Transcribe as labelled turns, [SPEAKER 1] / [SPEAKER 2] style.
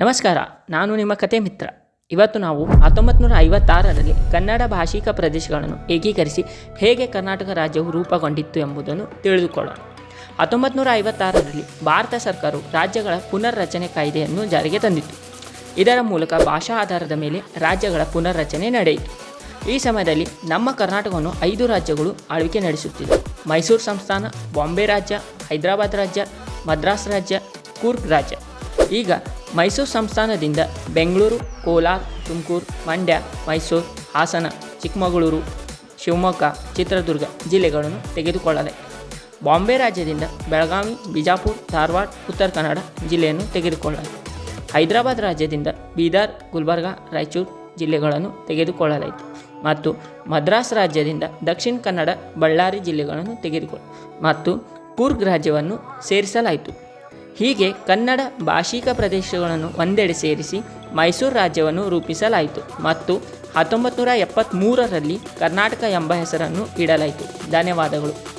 [SPEAKER 1] ನಮಸ್ಕಾರ, ನಾನು ನಿಮ್ಮ ಕತೆ ಮಿತ್ರ. ಇವತ್ತು ನಾವು ಹತ್ತೊಂಬತ್ತು ನೂರ ಐವತ್ತಾರರಲ್ಲಿ ಕನ್ನಡ ಭಾಷಿಕ ಪ್ರದೇಶಗಳನ್ನು ಏಕೀಕರಿಸಿ ಹೇಗೆ ಕರ್ನಾಟಕ ರಾಜ್ಯವು ರೂಪುಗೊಂಡಿತ್ತು ಎಂಬುದನ್ನು ತಿಳಿದುಕೊಳ್ಳೋಣ. ಹತ್ತೊಂಬತ್ತು ನೂರ ಐವತ್ತಾರರಲ್ಲಿ ಭಾರತ ಸರ್ಕಾರವು ರಾಜ್ಯಗಳ ಪುನರ್ರಚನೆ ಕಾಯ್ದೆಯನ್ನು ಜಾರಿಗೆ ತಂದಿತ್ತು. ಇದರ ಮೂಲಕ ಭಾಷಾ ಆಧಾರದ ಮೇಲೆ ರಾಜ್ಯಗಳ ಪುನರ್ರಚನೆ ನಡೆಯಿತು. ಈ ಸಮಯದಲ್ಲಿ ನಮ್ಮ ಕರ್ನಾಟಕವನ್ನು ಐದು ರಾಜ್ಯಗಳು ಆಳ್ವಿಕೆ ನಡೆಸುತ್ತಿದೆ ಮೈಸೂರು ಸಂಸ್ಥಾನ, ಬಾಂಬೆ ರಾಜ್ಯ, ಹೈದರಾಬಾದ್ ರಾಜ್ಯ, ಮದ್ರಾಸ್ ರಾಜ್ಯ, ಕೂರ್ಗ್ ರಾಜ್ಯ. ಈಗ ಮೈಸೂರು ಸಂಸ್ಥಾನದಿಂದ ಬೆಂಗಳೂರು, ಕೋಲಾರ, ತುಮಕೂರು, ಮಂಡ್ಯ, ಮೈಸೂರು, ಹಾಸನ, ಚಿಕ್ಕಮಗಳೂರು, ಶಿವಮೊಗ್ಗ, ಚಿತ್ರದುರ್ಗ ಜಿಲ್ಲೆಗಳನ್ನು ತೆಗೆದುಕೊಳ್ಳಲಾಯಿತು ಬಾಂಬೆ ರಾಜ್ಯದಿಂದ ಬೆಳಗಾವಿ, ಬಿಜಾಪುರ, ಧಾರವಾಡ, ಉತ್ತರ ಕನ್ನಡ ಜಿಲ್ಲೆಯನ್ನು ತೆಗೆದುಕೊಳ್ಳಲಾಯಿತು ಹೈದರಾಬಾದ್ ರಾಜ್ಯದಿಂದ ಬೀದರ್, ಗುಲ್ಬರ್ಗ, ರಾಯಚೂರು ಜಿಲ್ಲೆಗಳನ್ನು ತೆಗೆದುಕೊಳ್ಳಲಾಯಿತು ಮತ್ತು ಮದ್ರಾಸ್ ರಾಜ್ಯದಿಂದ ದಕ್ಷಿಣ ಕನ್ನಡ, ಬಳ್ಳಾರಿ ಜಿಲ್ಲೆಗಳನ್ನು ತೆಗೆದುಕೊಳ್ಳ ಮತ್ತು ಕೂರ್ಗ್ ರಾಜ್ಯವನ್ನು ಸೇರಿಸಲಾಯಿತು. ಹೀಗೆ ಕನ್ನಡ ಭಾಷಿಕ ಪ್ರದೇಶಗಳನ್ನು ಒಂದೆಡೆ ಸೇರಿಸಿ ಮೈಸೂರು ರಾಜ್ಯವನ್ನು ರೂಪಿಸಲಾಯಿತು ಮತ್ತು ಹತ್ತೊಂಬತ್ತು ನೂರ ಎಪ್ಪತ್ತ್ಮೂರರಲ್ಲಿ ಕರ್ನಾಟಕ ಎಂಬ ಹೆಸರನ್ನು ಇಡಲಾಯಿತು. ಧನ್ಯವಾದಗಳು.